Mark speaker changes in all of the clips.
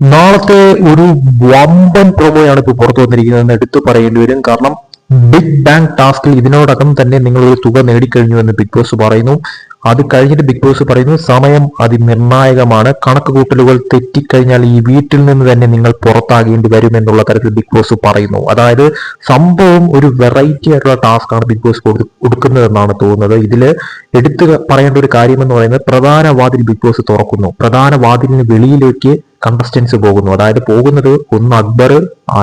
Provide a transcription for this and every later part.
Speaker 1: നാളത്തെ ഒരു വമ്പൻ പ്രൊമോയാണ് ഇപ്പോൾ പുറത്തു വന്നിരിക്കുന്നതെന്ന് എടുത്തു പറയേണ്ടി വരും. കാരണം ബിഗ് ബാങ് ടാസ്കിൽ ഇതിനോടകം തന്നെ നിങ്ങൾ ഒരു തുക നേടിക്കഴിഞ്ഞു എന്ന് ബിഗ് ബോസ് പറയുന്നു. അത് കഴിഞ്ഞിട്ട് ബിഗ് ബോസ് പറയുന്നു സമയം അതിനിർണായകമാണ്. കണക്ക് കൂട്ടലുകൾ തെറ്റിക്കഴിഞ്ഞാൽ ഈ വീട്ടിൽ നിന്ന് തന്നെ നിങ്ങൾ പുറത്താകേണ്ടി വരും എന്നുള്ള തരത്തിൽ ബിഗ് ബോസ് പറയുന്നു. അതായത് സംഭവം ഒരു വെറൈറ്റി ആയിട്ടുള്ള ടാസ്ക് ആണ് ബിഗ് ബോസ് കൊടുക്കുന്നതെന്നാണ് തോന്നുന്നത്. ഇതിൽ എടുത്തു പറയേണ്ട ഒരു കാര്യം എന്ന് പറയുന്നത് പ്രധാന വാതിൽ ബിഗ് ബോസ് തുറക്കുന്നു. പ്രധാന വാതിലിന് വെളിയിലേക്ക് കണ്ടസ്റ്റൻസ് പോകുന്നു. അതായത് പോകുന്നത് ഒന്ന് അക്ബർ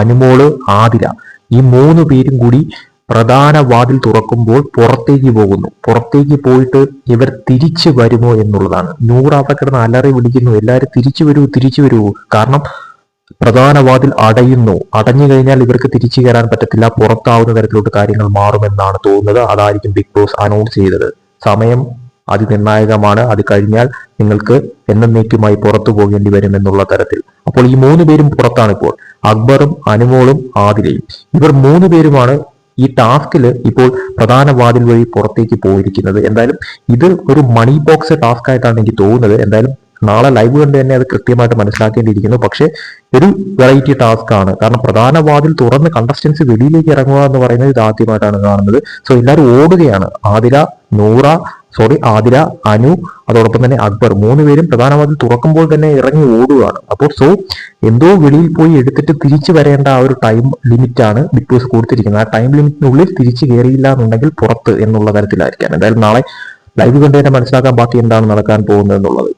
Speaker 1: അനുമോൾ ആതിര. ഈ മൂന്ന് പേരും കൂടി പ്രധാന വാതിൽ തുറക്കുമ്പോൾ പുറത്തേക്ക് പോകുന്നു. പുറത്തേക്ക് പോയിട്ട് ഇവർ തിരിച്ചു വരുമോ എന്നുള്ളതാണ്. നൂറ് അവിടെ കിടന്ന് അലറി വിളിക്കുന്നു. എല്ലാവരും തിരിച്ചു വരുമോ തിരിച്ചു വരുമോ കാരണം പ്രധാന വാതിൽ അടയുന്നു. അടഞ്ഞു കഴിഞ്ഞാൽ ഇവർക്ക് തിരിച്ചു കയറാൻ പറ്റത്തില്ല. പുറത്താവുന്ന തരത്തിലോട്ട് കാര്യങ്ങൾ മാറുമെന്നാണ് തോന്നുന്നത്. അതായിരിക്കും ബിഗ് ബോസ് അനൗൺസ് ചെയ്തത്. സമയം അതിനിർണായകമാണ്. അത് കഴിഞ്ഞാൽ നിങ്ങൾക്ക് എന്നേക്കുമായി പുറത്തു പോകേണ്ടി വരും എന്നുള്ള തരത്തിൽ. അപ്പോൾ ഈ മൂന്ന് പേരും പുറത്താണ് ഇപ്പോൾ. അക്ബറും അനുമോളും ആതിരയും ഇവർ മൂന്ന് പേരുമാണ് ഈ ടാസ്കിൽ ഇപ്പോൾ പ്രധാന വാതിൽ വഴി പുറത്തേക്ക് പോയിരിക്കുന്നത്. എന്തായാലും ഇത് ഒരു മണി ബോക്സ് ടാസ്ക് ആയിട്ടാണ് എനിക്ക് തോന്നുന്നത്. എന്തായാലും നാളെ ലൈവ് കണ്ട് തന്നെ അത് കൃത്യമായിട്ട് മനസ്സിലാക്കേണ്ടിയിരിക്കുന്നു. പക്ഷേ ഒരു വെറൈറ്റി ടാസ്ക് ആണ്. കാരണം പ്രധാന വാതിൽ തുറന്ന് കണ്ടസ്റ്റൻസ് വെളിയിലേക്ക് ഇറങ്ങുക എന്ന് പറയുന്നത് ഇത് ആദ്യമായിട്ടാണ് കാണുന്നത്. സോ എല്ലാവരും ഓടുകയാണ്. ആതിര നൂറ സോറി ആതിര അനു അതോടൊപ്പം തന്നെ അക്ബർ മൂന്ന് പേരും പ്രധാന വാതിൽ തുറക്കുമ്പോൾ തന്നെ ഇറങ്ങി ഓടുകയാണ് അപ്പോൾ സോ എന്തോ വെളിയിൽ പോയി എടുത്തിട്ട് തിരിച്ചു വരേണ്ട ആ ഒരു ടൈം ലിമിറ്റാണ് ബിഗ് ബോസ് കൊടുത്തിരിക്കുന്നത്. ആ ടൈം ലിമിറ്റിനുള്ളിൽ തിരിച്ചു കയറിയില്ല എന്നുണ്ടെങ്കിൽ പുറത്ത് എന്നുള്ള തരത്തിലായിരിക്കാം. എന്തായാലും നാളെ ലൈവ് കണ്ടു തന്നെ മനസ്സിലാക്കാൻ ബാക്കി എന്താണ് നടക്കാൻ പോകുന്നത് എന്നുള്ളത്.